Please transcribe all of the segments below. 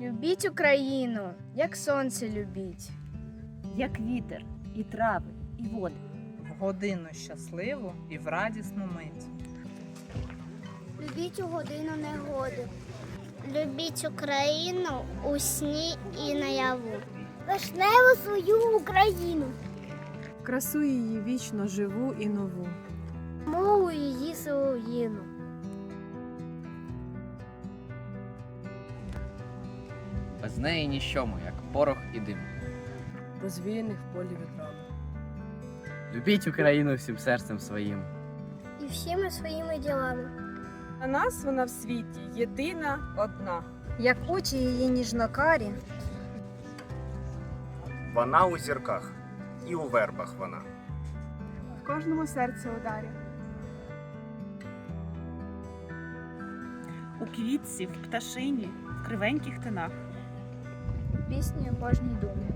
Любіть Україну, як сонце любіть. як вітер, і трави, і води. в годину щасливу і в радісну мить. Любіть у годину негоди. Любіть Україну у сні і наяву. Вишневу свою Україну, красу її вічно живу і нову. мову її солов'їну. Без неї ніщо ми, як порох і дим. розвіяних в полі вітрами. Любіть Україну всім серцем своїм. І всіми своїми ділами. На нас вона в світі єдина одна. Як очі її ніжнокарі, Вона у зірках і у вербах вона. В кожному серці ударі. У квітці, в пташині, в кривеньких тинах. Пісні у кожній думі.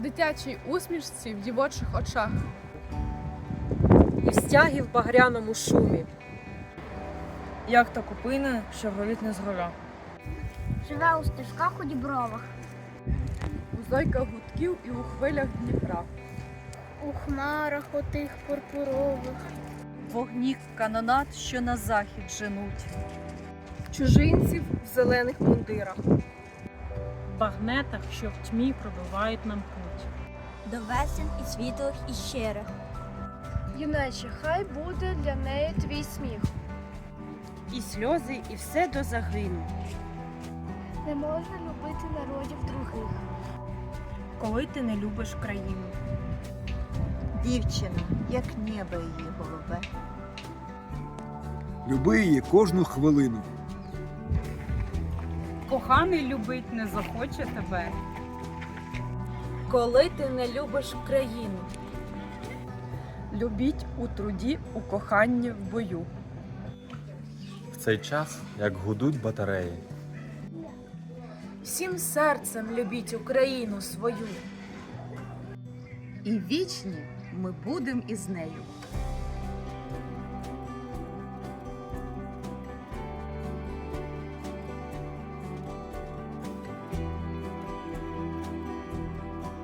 дитячій усмішці в дівочих очах. І в стягі в багряному шумі. Як та купина, що горить не згора. Живе у стежках у дібровах, У зойках гудків і у хвилях Дніпра. у хмарах отих пурпурових. Вогніх канонат, що на захід женуть. Чужинців в зелених мундирах. В багнетах, що в тьмі пробивають нам путь. До весен і світлих і щирих. Юначе, хай буде для неї твій сміх. І сльози, і все до загину. Не можна любити народів других. Коли ти не любиш країну. Дівчина, як небо її голубе. Люби її кожну хвилину. Коханий любить не захоче тебе. Коли ти не любиш країну. Любіть у труді, у коханні в бою. В цей час, як гудуть батареї, Всім серцем любіть Україну свою. І вічні ми будем із нею.